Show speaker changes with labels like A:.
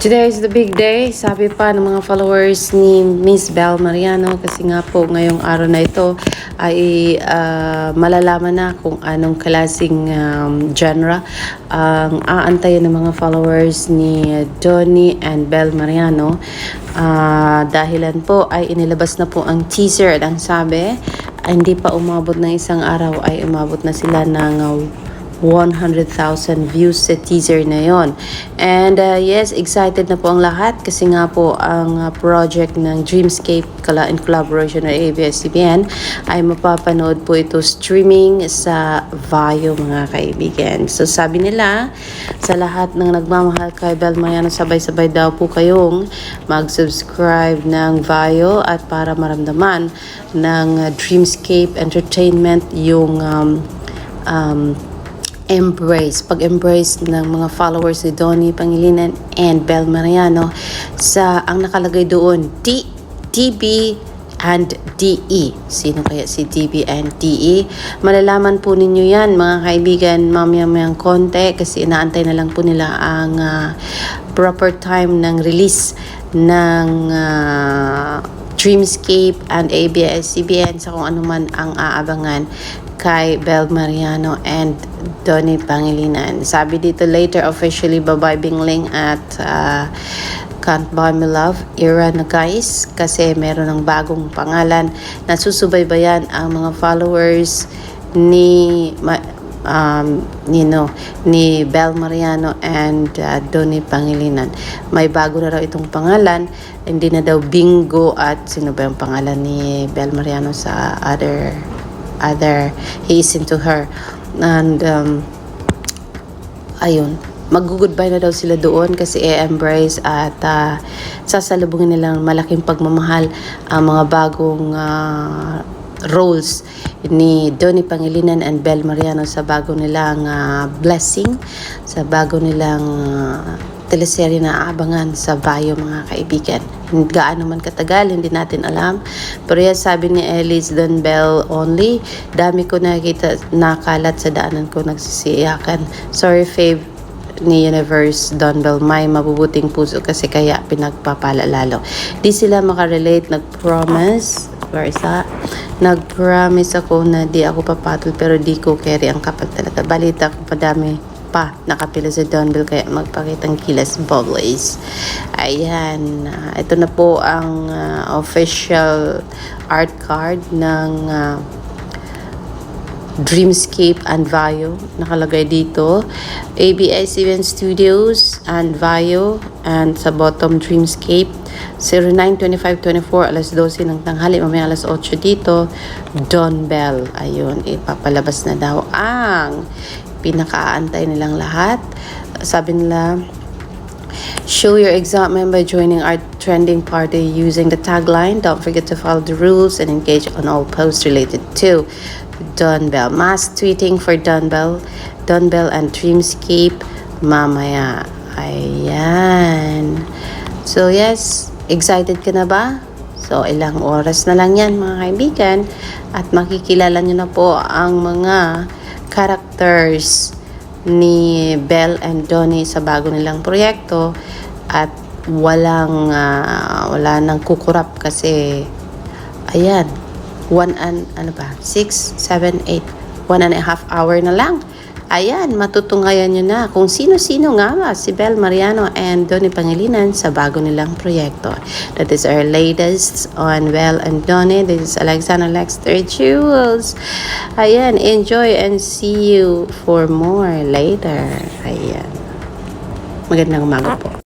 A: Today is the big day, sabi pa ng mga followers ni Miss Bel Mariano kasi nga po ngayong araw na ito ay ah, malalaman na kung anong klaseng um, genre ang aantayin ng mga followers ni Donnie and Bel Mariano. Ah, dahilan po ay inilabas na po ang teaser at ang sabi ay hindi pa umabot ng isang araw ay umabot na sila ng ah, 100,000 views sa teaser na yon. And uh, yes, excited na po ang lahat kasi nga po ang uh, project ng Dreamscape in collaboration with ABS-CBN ay mapapanood po ito streaming sa Vayo mga kaibigan. So sabi nila sa lahat ng nagmamahal kay Bel Mariano sabay-sabay daw po kayong mag-subscribe ng Vayo at para maramdaman ng Dreamscape Entertainment yung um, um, embrace, pag-embrace ng mga followers ni Donnie Pangilinan and Bel Mariano sa ang nakalagay doon, D, DB and DE. Sino kaya si DB and DE? Malalaman po ninyo yan mga kaibigan mamaya-mayang konti kasi inaantay na lang po nila ang ah, proper time ng release ng ah, Dreamscape and ABS-CBN sa kung ano man ang aabangan kay Bel Mariano and Donnie Pangilinan. Sabi dito later officially bye-bye Bingling at uh, Can't Buy Me Love era na guys kasi meron ng bagong pangalan na susubaybayan ang mga followers ni ma- um, you know, ni Bel Mariano and uh, Donnie Pangilinan. May bago na raw itong pangalan. Hindi na daw Bingo at sino ba yung pangalan ni Bel Mariano sa other other he is into her and um, ayun mag-goodbye na daw sila doon kasi i-embrace at uh, sasalubungin nilang malaking pagmamahal ang mga bagong uh, roles ni Donnie Pangilinan and Bel Mariano sa bago nilang uh, blessing sa bago nilang uh, teleserye na aabangan sa Bayo mga kaibigan. Gaano man katagal, hindi natin alam. Pero yan sabi ni Elise Don Bell only, dami ko nakikita nakalat sa daanan ko nagsisiyakan. Sorry Fave ni Universe Don Bell, may mabubuting puso kasi kaya pinagpapala lalo. Di sila makarelate, nag-promise, that? Nag-promise ako na di ako papatol pero di ko carry ang kapal talaga. Balita ko padami pa nakapila sa Don Bell kaya magpakitang kilas bubbles. Ayan, ah, ito na po ang ah, official art card ng ah, Dreamscape and Vayo. Nakalagay dito. ABS-CBN Studios and Vayo. And sa bottom, Dreamscape. 092524 alas 12 ng tanghali. Mamaya alas 8 dito. Don Bell. Ayun, ipapalabas na daw ang pinakaantay nilang lahat. Sabi nila, Show your excitement by joining our trending party using the tagline. Don't forget to follow the rules and engage on all posts related to Don Bell. Mass tweeting for Don Bell. Don Bell and Dreamscape mamaya. Ayan. So yes, excited ka na ba? So ilang oras na lang yan mga kaibigan at makikilala nyo na po ang mga characters ni Belle and Donnie sa bago nilang proyekto at walang ah, wala nang kukurap kasi ayan one and ano ba? 6, 7, 8 one and a half hour na lang. Ayan matutunghayan nyo na kung sino-sino nga ba si Belle Mariano and Donnie Pangilinan sa bago nilang proyekto. That is our latest on Belle and Donnie this is Alexander Lexter Jewels. Ayan enjoy and see you for more later. Ayan. Magandang umaga po